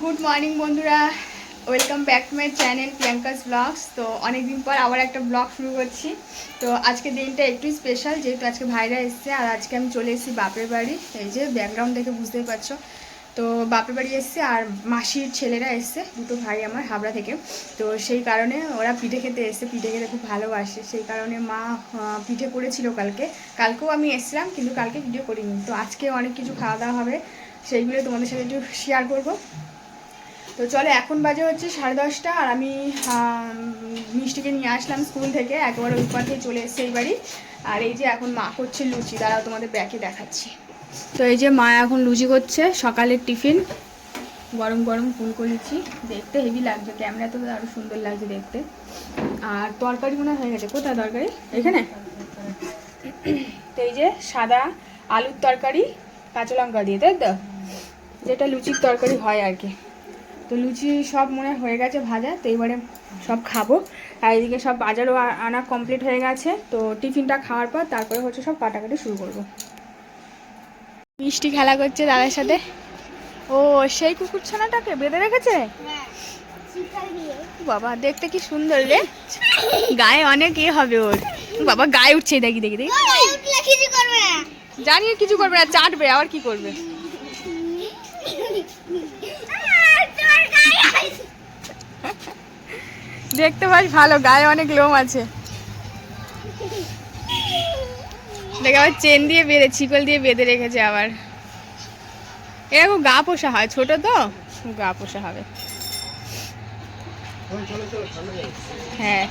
Good morning বন্ধুরা। Welcome back to my channel Priyanka's blogs তো অনেকদিন পর আবার একটা ব্লগ শুরু করছি। তো আজকে দিনটা একটু স্পেশাল যেহেতু আজকে ভাইরা এসছে, আর আজকে আমি চলে এসেছি বাপের বাড়ি। এই যে ব্যাকগ্রাউন্ড দেখে বুঝতেই পারছ। তো বাপের বাড়ি এসছে, আর মাসির ছেলেরা এসছে, দুটো ভাই আমার, হাবড়া থেকে। তো সেই কারণে ওরা পিঠে খেতে এসছে, পিঠে খেতে খুব ভালোবাসে। সেই কারণে মা পিঠে করেছিল কালকে। কালকেও আমি এসছিলাম, কিন্তু কালকে ভিডিও করিনি। তো আজকে অনেক কিছু খাওয়া দাওয়া হবে, সেইগুলো তোমাদের সাথে একটু শেয়ার করব। তো চলো, এখন বাজে হচ্ছে সাড়ে দশটা আর আমি মিষ্টিকে নিয়ে আসলাম স্কুল থেকে, একবার ওই পাশে চলে এসছে এই বাড়ি। আর এই যে এখন মা করছে লুচি, দাঁড়াও তোমাদের ব্যাকে দেখাচ্ছি। তো এই যে মা এখন লুচি করছে, সকালের টিফিন। গরম গরম ফুলকো লুচি দেখতে হেভি লাগছে ক্যামেরা তো আরও সুন্দর লাগছে দেখতে। আর তরকারি মনে হয়ে গেছে, কোথায় তরকারি? এখানে? তো এই যে সাদা আলুর তরকারি, কাঁচা লঙ্কা দিয়ে, তাই তো? যেটা লুচির তরকারি হয় আর কি। তো লুচি সব মনে হয়ে গেছে ভাজা তো এবারে সব খাব। আর এদিকে সব বাজারও আনা কমপ্লিট হয়ে গেছে তো টিফিনটা খাওয়ার পর তারপরে হচ্ছে সব কাটাকাটি শুরু করব। মিষ্টি খেলা করছে দাদার সাথে। ও সেই কুকুর ছানাটাকে বেঁধে রেখেছে? বাবা দেখতে কি সুন্দর রে। গায়ে অনেক এ হবে ওর। বাবা গায়ে উঠছে দেখি দেখি দেখি। জানিয়ে কিছু করবে না চাটবে আবার কি করবে? দেখতে পাস ভালো, গায়ে অনেক লোম আছে। দেখে, আবার চেন দিয়ে বেঁধে চিকল দিয়ে বেঁধে রেখেছে আবার। এরকম গা পোষা হয়, ছোট তো, গা পোষা হবে। হ্যাঁ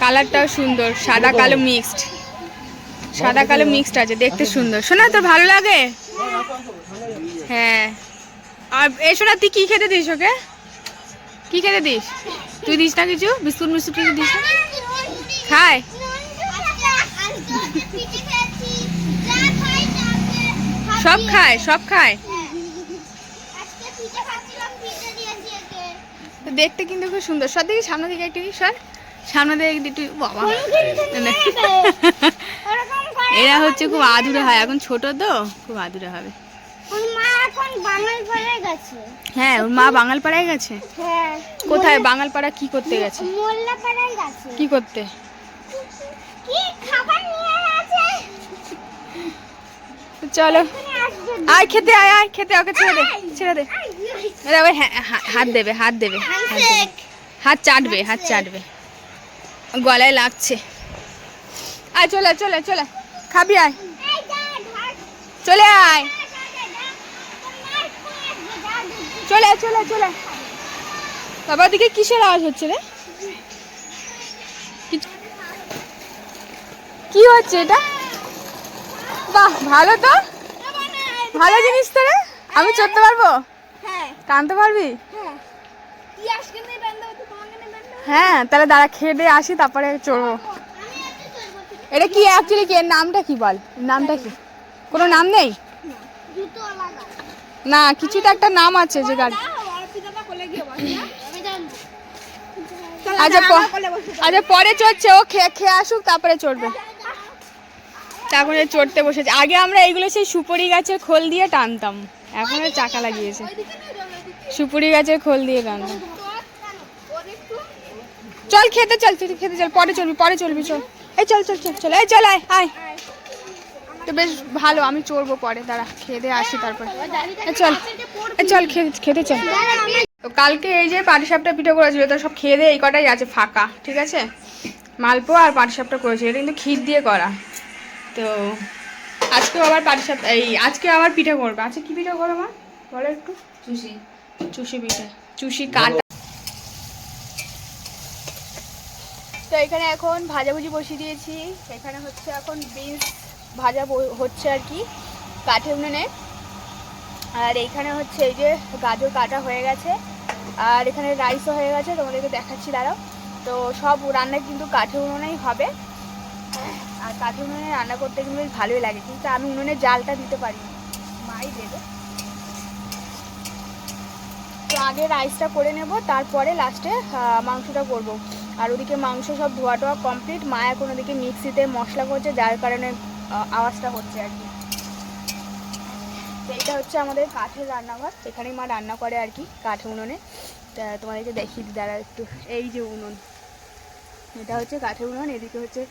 কালারটাও সুন্দর, সাদা কালো মিক্সড সাদা কালো মিক্সড আছে, দেখতে সুন্দর। শোনা তোর ভালো লাগে? হ্যাঁ। আর, এ শোনা তুই কি খেতে দিস ওকে? কি খেতে দিস? তুই দিস না কিছু? বিস্কুট মিস্কুট কিছু দিস না? খায় সব খায় সব খায় দেখতে কিন্তু খুব সুন্দর। সব দিকে সামনে দিকে একটু সর। সামনে দিকে একটু বাবা। এরা হচ্ছে খুব আদুরে হয়। এখন ছোট তো খুব আদুরে হবে। হ্যাঁ ওর মা বাঙালপাড়ায় গেছে? হ্যাঁ। কোথায়? বাঙালপাড়া কি করতে গেছে? মোল্লাপাড়ায় গেছে। কি করতে? কি খাবার নিয়ে আছে চলো। আয় খেতে আয় আয় খেতে ওকে ছেড়ে দে ছেড়ে দে। হ্যাঁ, হাত দেবে হাত দেবে হাত চাটবে হাত চাটবে। গলায় লাগছে। আয় চলে চলে চলে। খাবি আয়। চলে আয় তোমার কোন যা চলে চলে চলে। বাবা দিকে কিসের আওয়াজ হচ্ছে রে? কি হচ্ছে এটা? বাহ ভালো তো। ভালো জিনিস তো রে। আমি চড়তে পারব? হ্যাঁ। টানতে পারবি? হ্যাঁ। হ্যাঁ তাহলে দাঁড়া খেয়ে দিয়ে আসি তারপরে চড়বো। চলবো এটা কি অ্যাকচুয়ালি কি? এর নামটা কি বল? নামটা কি? কোনো নাম নেই? না কিছু তো একটা নাম আছে যে গাড়ি। আচ্ছা আচ্ছা পরে চড়ছে, ও খেয়ে খেয়ে আসুক, তারপরে চড়বে। তারপরে চড়তে বসেছে। আগে আমরা এইগুলো সেই সুপুরি গাছের খোল দিয়ে টানতাম। এখন চাকা লাগিয়েছে। সুপুরি গাছের খোল দিয়ে টানতাম চল, খেতে চল খেতে, চল, পরে চলবি পরে চলবি চল। এই, চল চল চল চল, এই, চল, আয় আয়। তো বেশ ভালো আমি চড়বো পরে দাঁড়া খেয়ে দিয়ে আসি তারপরে। চল চল খেতে চল। তো কালকে এই যে পাটিসাপটা পিঠে করেছিল তো সব খেয়ে দিয়ে এই কটাই আছে ফাঁকা ঠিক আছে? মালপোয়া আর পাটিসাপটা করেছিল এটা কিন্তু ক্ষীর দিয়ে করা। তো আজকেও আবার পাটিসাপ এই আজকে আবার পিঠে করবে। আচ্ছা কী পিঠে করো মা? বলো একটু। চুষি। চুষি পিঠে চুষি কাটা। তো এখানে এখন ভাজাভুজি বসিয়ে দিয়েছি। এখানে হচ্ছে এখন বিনস ভাজা হচ্ছে আর কি কাঠে উনুনে। আর এইখানে হচ্ছে এই যে গাজর কাটা হয়ে গেছে। আর এখানে রাইসও হয়ে গেছে, তোমাদেরকে দেখাচ্ছি, দাঁড়াও। তো সব রান্না কিন্তু কাঠে উনুনেই হবে। আর কাঠে উনুনে রান্না করতে কিন্তু বেশ ভালোই লাগে, কিন্তু আমি উনুনে জালটা দিতে পারি। মাই দেবে। তো আগে রাইসটা করে নেব, তারপরে লাস্টে মাংসটা করব। আর ওদিকে মাংস সব ধোয়া টোয়া কমপ্লিট মা এখন ওদিকে মিক্সিতে মশলা করছে, যার কারণে আওয়াজটা হচ্ছে আর কি। তো এটা হচ্ছে আমাদের কাঠের রান্নাঘর। এখানেই মা রান্না করে আর কি, কাঠে উনুনে। তা তোমাদেরকে দেখিয়ে দিই দাঁড়া একটু। এই যে উনুন। এটা হচ্ছে কাঠের উনুন, এদিকে হচ্ছে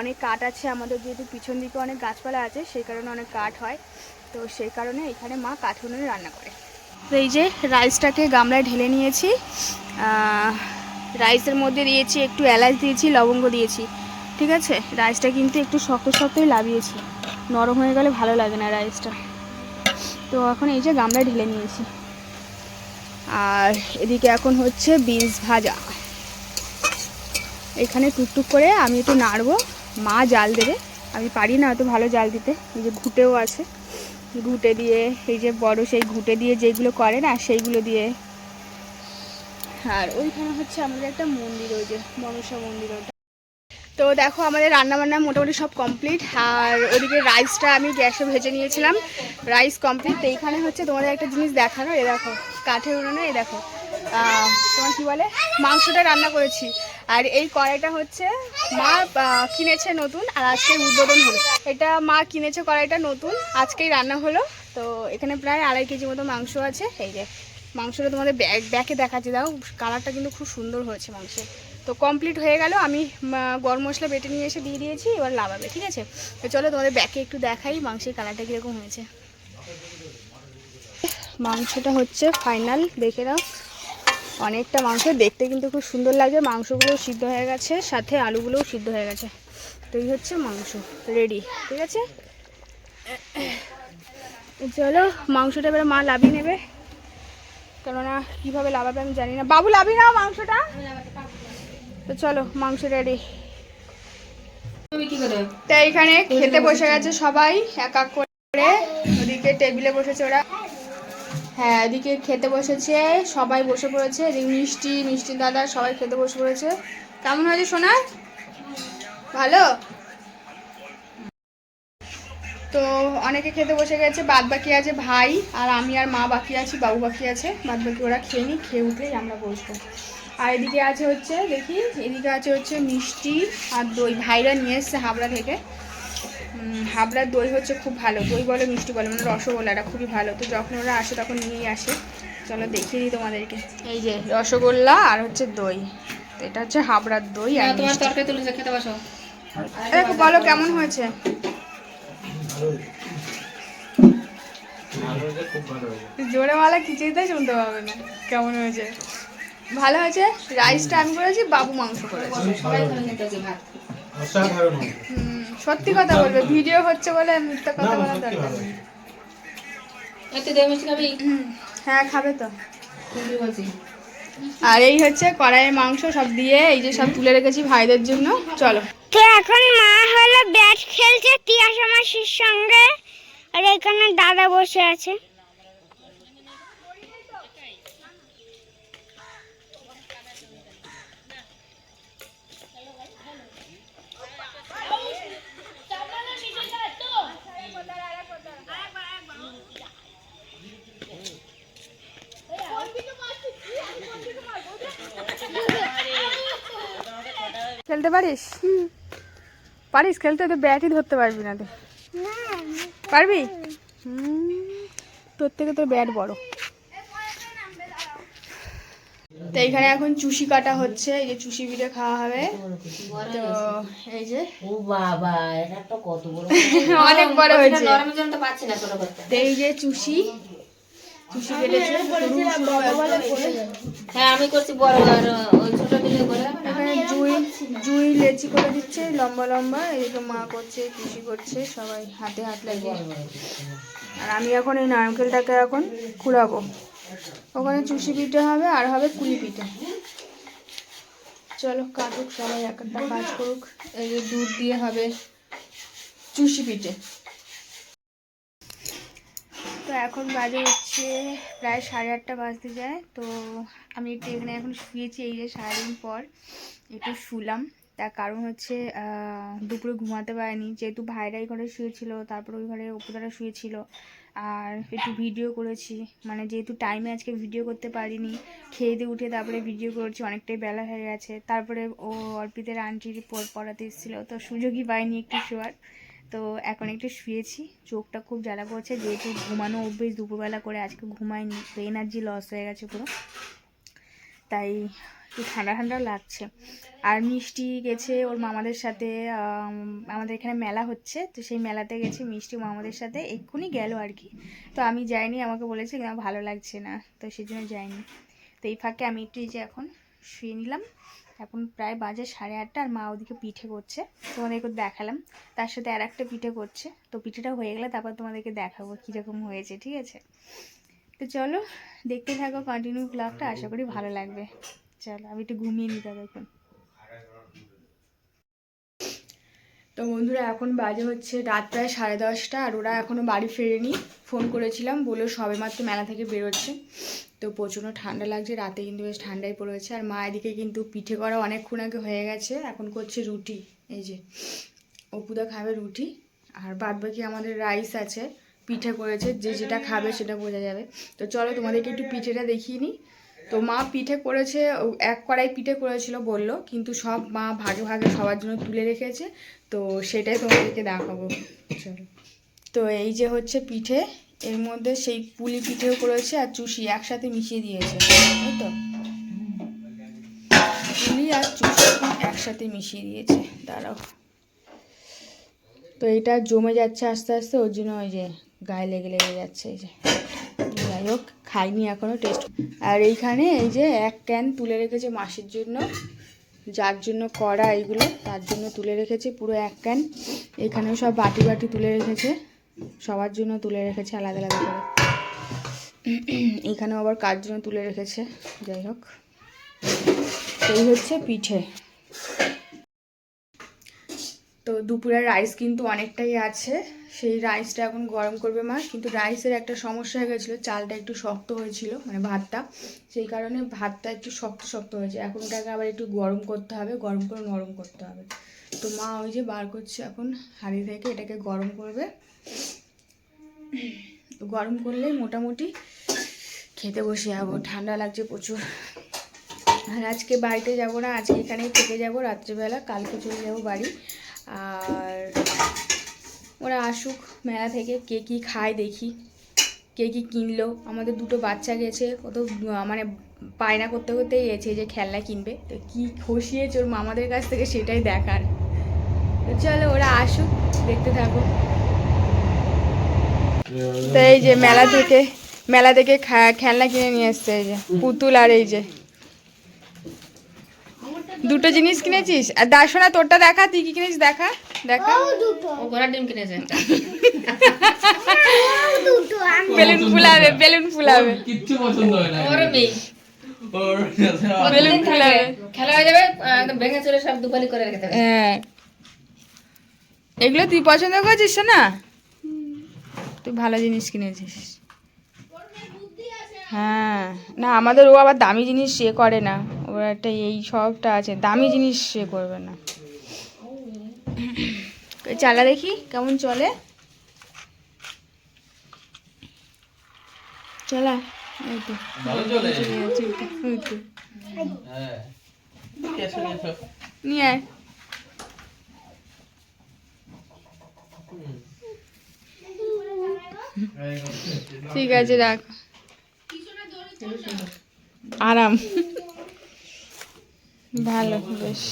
অনেক কাঠ আছে আমাদের, যেহেতু পিছন দিকে অনেক গাছপালা আছে, সেই কারণে অনেক কাঠ হয়। তো সেই কারণে এখানে মা কাঠের উনুনে রান্না করে। তো এই যে রাইসটাকে গামলায় ঢেলে নিয়েছি। রাইসের মধ্যে দিয়েছি, একটু এলাচ দিয়েছি, লবঙ্গ দিয়েছি। ঠিক আছে? রাইসটা কিন্তু একটু শক্ত শক্তই লাভিয়েছি নরম হয়ে গেলে ভালো লাগে না রাইসটা। তো এখন এই যে গামলায় ঢেলে নিয়েছি। আর এদিকে এখন হচ্ছে বিনস ভাজা। এখানে টুকটুক করে আমি একটু নাড়বো। মা জাল দেবে। আমি পারি না অত ভালো জাল দিতে। এই যে ঘুটেও আছে। ঘুটে দিয়ে, এই যে বড় সেই ঘুটে দিয়ে যেগুলো করে না, সেইগুলো দিয়ে। আর ওইখানে হচ্ছে আমাদের একটা মন্দির ওই যে মনসা মন্দির তো দেখো আমাদের রান্নাবান্না মোটামুটি সব কমপ্লিট আর ওদিকে রাইসটা আমি গ্যাসে ভেজে নিয়েছিলাম রাইস কমপ্লিট তো এইখানে হচ্ছে তোমাদের একটা জিনিস দেখানো, এ দেখো, কাঠের উনুনে, এ দেখো। তোমার কি বলে? মাংসটা রান্না করেছি। আর এই কড়াইটা হচ্ছে মা কিনেছে নতুন, আর আজকে উদ্বোধন হলো। এটা মা কিনেছে কড়াইটা নতুন, আজকেই রান্না হলো। তো এখানে প্রায় আড়াই কেজি মতো মাংস আছে। এই যে, মাংসটা তোমাদের ব্যাগ ব্যাকে দেখাচ্ছি। দাও কালারটা কিন্তু খুব সুন্দর হয়েছে মাংসের। তো কমপ্লিট হয়ে গেল। আমি গরম মশলা বেটে নিয়ে এসে দিয়ে দিয়েছি, এবার লাভাবে, ঠিক আছে? তো চলো তোমাদের ব্যাকে একটু দেখাই মাংসের কালারটা কীরকম হয়েছে। মাংসটা হচ্ছে ফাইনাল দেখে নাও। অনেকটা মাংস, দেখতে কিন্তু খুব সুন্দর লাগে মাংসগুলোও সিদ্ধ হয়ে গেছে, সাথে আলুগুলোও সিদ্ধ হয়ে গেছে। তো এই হচ্ছে মাংস রেডি ঠিক আছে? চলো, মাংসটা এবার মা লাভিয়ে নেবে। কেননা, কীভাবে লাভাবে আমি জানি না। বাবু লাভি নাও মাংসটা। তো চলো মাংস রেডি তো এখানে খেতে বসে গেছে সবাই এক এক করে। ওদিকে টেবিলে বসেছে ওরা। হ্যাঁ এদিকে খেতে বসেছে সবাই বসে পড়েছে। এদিকে মিষ্টি মিষ্টি দাদা সবাই খেতে বসে পড়েছে। কেমন হয়েছে সোনা? ভালো? তো অনেকে খেতে বসে গেছে বাদ বাকি আছে ভাই আর আমি আর মা বাকি আছি বাবু বাকি আছে। বাদ বাকি ওরা খেয়ে নি খেয়ে উঠলেই আমরা বসবো। আর এদিকে আছে হচ্ছে দেখি এদিকে আছে হচ্ছে মিষ্টি আর দই। ভাইরা নিয়ে এসছে হাবড়া থেকে। হাবড়ার দই হচ্ছে খুব ভালো। দই বলে মিষ্টি বলে মানে রসগোল্লাটা খুবই ভালো। তো যখন ওরা আসে তখন নিয়েই আসে। চলো দেখিয়ে দিই তোমাদেরকে। এই যে রসগোল্লা আর হচ্ছে দই। তো এটা হচ্ছে হাবড়ার দই আর তোমার। তরকারি তুলেছে খেতে বসো। দেখো বলো কেমন হয়েছে। জোরে মালা কিছুই তো শুনতে পাবে না। কেমন হয়েছে? ভালো হয়েছে রাইসটা আমি করেছি বাবু মাংস করেছে। হুম, সত্যি কথা বলবে ভিডিও হচ্ছে বলে মিথ্যা কথা বলার দরকার হ্যাঁ খাবে তো। আর এই হচ্ছে কড়াইয়ের মাংস সব দিয়ে এই যে সব তুলে রেখেছি ভাইদের জন্য। চলো। তো এখন মা হলো ব্যাট খেলছে তিয়াস মাসির সঙ্গে আর এখানে দাদা বসে আছে। খেলতে পারিস? পারিস? খেলতে তো ব্যাটই ধরতে পারবি না তুই পারবি? তোর থেকে তোর ব্যাট বড়। তো এখানে এখন চুষি কাটা হচ্ছে। এই যে চুষি পিঠে খাওয়া হবে। তো এই যে ও বাবা এটা তো কত বড় অনেক বড় হয়েছে। নরমের জন্য তো পাচ্ছি না ছোট করতে। এই যে চুষি। চুষি কেটেছে। হ্যাঁ আমি করছি বড় আর ওই ছোট দিলে জুই, লেচি করে দিচ্ছে, লম্বা লম্বা এদিকে মা করছে, পিসি করছে, সবাই হাতে হাত লাগিয়ে। আর আমি এখন এই নারকেলটাকে এখন কুড়াবো। ওখানে চুষি পিঠে হবে, আর হবে কুলি পিঠে। চলো, কাটুক সবাই, এক একটা কাজ করুক। এই যে দুধ দিয়ে হবে চুষি পিঠে। তো এখন বাজে হচ্ছে প্রায় সাড়ে আটটা বাজতে যায়, তো আমি একটু এখানে এখন শুয়েছি, এই যে সারাদিন পর একটু শুলাম। তার কারণ হচ্ছে দুপুরে ঘুমাতে পারিনি। যেহেতু ভাইরাই ঘরে শুয়েছিল, তারপর ওই ঘরে উপদারা শুয়েছিল। আর একটু ভিডিও করেছি। মানে যেহেতু টাইমে আজকে ভিডিও করতে পারিনি, খেয়ে দিয়ে উঠে তারপরে ভিডিও করেছি, অনেকটাই বেলা হয়ে গেছে। তারপরে ও অর্পিতের আন্টির পড়াতে এসেছিল, তো সুযোগই পাইনি একটু শোয়ার। তো এখন একটু শুয়েছি, চোখটা খুব জ্বালা করছে। যেহেতু ঘুমানো অভ্যেস, দুপুরবেলা করে আজকে ঘুমাইনি, তো এনার্জি লস হয়ে গেছে পুরো। তাই একটু ঠান্ডা ঠান্ডা লাগছে। আর মিষ্টি গেছে ওর মামাদের সাথে আমাদের এখানে মেলা হচ্ছে, তো সেই মেলাতে গেছে মিষ্টি মামাদের সাথে, এক্ষুনি গেল আর কি। তো আমি যাইনি, আমাকে বলেছে কিন্তু আমার ভালো লাগছে না, তো সেই জন্য যাইনি। তো এই ফাঁকে আমি একটু যে এখন শুয়ে নিলাম, এখন প্রায় বাজে সাড়ে আটটা আর মা ওদিকে পিঠে করছে, তোমাদেরকে দেখালাম। তার সাথে আর একটা পিঠে করছে, তো পিঠেটা হয়ে গেলে তারপর তোমাদেরকে দেখাবো কীরকম হয়েছে, ঠিক আছে? তো চলো, দেখতে থাকো কন্টিনিউ ব্লগটা আশা করি ভালো লাগবে। চলো, আমি একটু ঘুমিয়ে হবে এখন। তো বন্ধুরা, এখন বাজে হচ্ছে রাত প্রায় সাড়ে দশটা, আর ওরা এখনও বাড়ি ফেরেনি। ফোন করেছিলাম, বলল সবে মাত্র মেলা থেকে বেরোচ্ছে। তো প্রচণ্ড ঠান্ডা লাগছে, রাতে কিন্তু বেশ ঠান্ডাই পড়েছে। আর মা এদিকে কিন্তু পিঠে করা অনেকক্ষণ আগে হয়ে গেছে, এখন করছে রুটি। এই যে, অপুদা খাবে রুটি। আর বাদ বাকি আমাদের রাইস আছে। পিঠে করেছে, যে যেটা খাবে সেটা বোঝা যাবে। তো চলো তোমাদেরকে একটু পিঠেটা দেখিয়ে নিই তো মা পিঠে করেছে এক কড়াই পিঠে করেছিল বলল, কিন্তু সব মা ভাগে ভাগে সবার জন্য তুলে রেখেছে। তো সেটাই তোমাদেরকে দেখাবো। চলো। তো এই যে হচ্ছে পিঠে, এর মধ্যে সেই পুলি পিঠেও করেছে আর চুষি একসাথে মিশিয়ে দিয়েছে। তো? পুলি আর চুষি একসাথে মিশিয়ে দিয়েছে। দাঁড়াও। তো এটা জমে যাচ্ছে আস্তে আস্তে, ওর জন্য ওই যে গায়ে লেগে লেগে যাচ্ছে এই যে। যাই হোক, খাইনি এখনও টেস্ট আর এইখানে এই যে এক ক্যান তুলে রেখেছে মাসির জন্য, যার জন্য করা এইগুলো, তার জন্য তুলে রেখেছে পুরো এক ক্যান এখানেও সব বাটি বাটি তুলে রেখেছে, সবার জন্য তুলে রেখেছে আলাদা আলাদা করে। এখানেও আবার কার জন্য তুলে রেখেছে, যাই হোক। এই হচ্ছে পিঠে। তো দুপুরের রাইস কিন্তু অনেকটাই আছে। সেই রাইসটা এখন গরম করবে মা। কিন্তু রাইসের একটা সমস্যা হয়ে গেছিল, চালটা একটু শক্ত হয়েছিল মানে ভাতটা। সেই কারণে ভাতটা একটু শক্ত শক্ত হয়েছে। এখন ওটাকে আবার একটু গরম করতে হবে, গরম করে নরম করতে হবে। তো মা ওই যে বার করছে এখন হাঁড়ি থেকে, এটাকে গরম করবে। গরম করলেই মোটামুটি খেতে বসে যাব, ঠান্ডা লাগছে প্রচুর। আর আজকে বাড়িতে যাব না, আজকে এখানেই থেকে যাব, রাত্রিবেলা, কালকে চলে যাব বাড়ি। আর ওরা আসুক, মেলা থেকে কে কী খায় দেখি। কে কী কিনলো। আমাদের দুটো বাচ্চা গেছে, ও তো মানে বায়না করতে করতেই গেছে যে খেলনা কিনবে। তো কী খসিয়েছে ওর মামাদের কাছ থেকে সেটাই দেখার। তো চলো ওরা আসুক, দেখতে থাকো তো এই যে মেলা থেকে মেলা থেকে খেলনা কিনে নিয়ে এসছে এই যে, পুতুল আর এই যে। দুটো জিনিস কিনেছিস? আর দার্শনা তোরটা দেখা, তুই কি কিনেছিস? দেখা। দেখা। ও ঘোড়ার ডিম কিনেছে। একটা বেলুন ফুলাবে বেলুন ফুলাবে। কিচ্ছু পছন্দ হয় না। ওর মেয়ে বেলুন ফুলাবে। খেলা হয়ে যাবে একদম ভেঙে চলে সব দুপালি করে রেখে দেবে। হ্যাঁ। এগুলো তুই পছন্দ করছিস না তুই ভালো জিনিস কিনেছিস। হ্যাঁ। না আমাদের ও আবার দামি জিনিস সে করে না। ওর একটা এই সবটা আছে। দামি জিনিস সে করবে না। চালা দেখি কেমন চলে? চলা নিয়ে আয়। ঠিক আছে রাখ। আরাম। ভালো বেশ।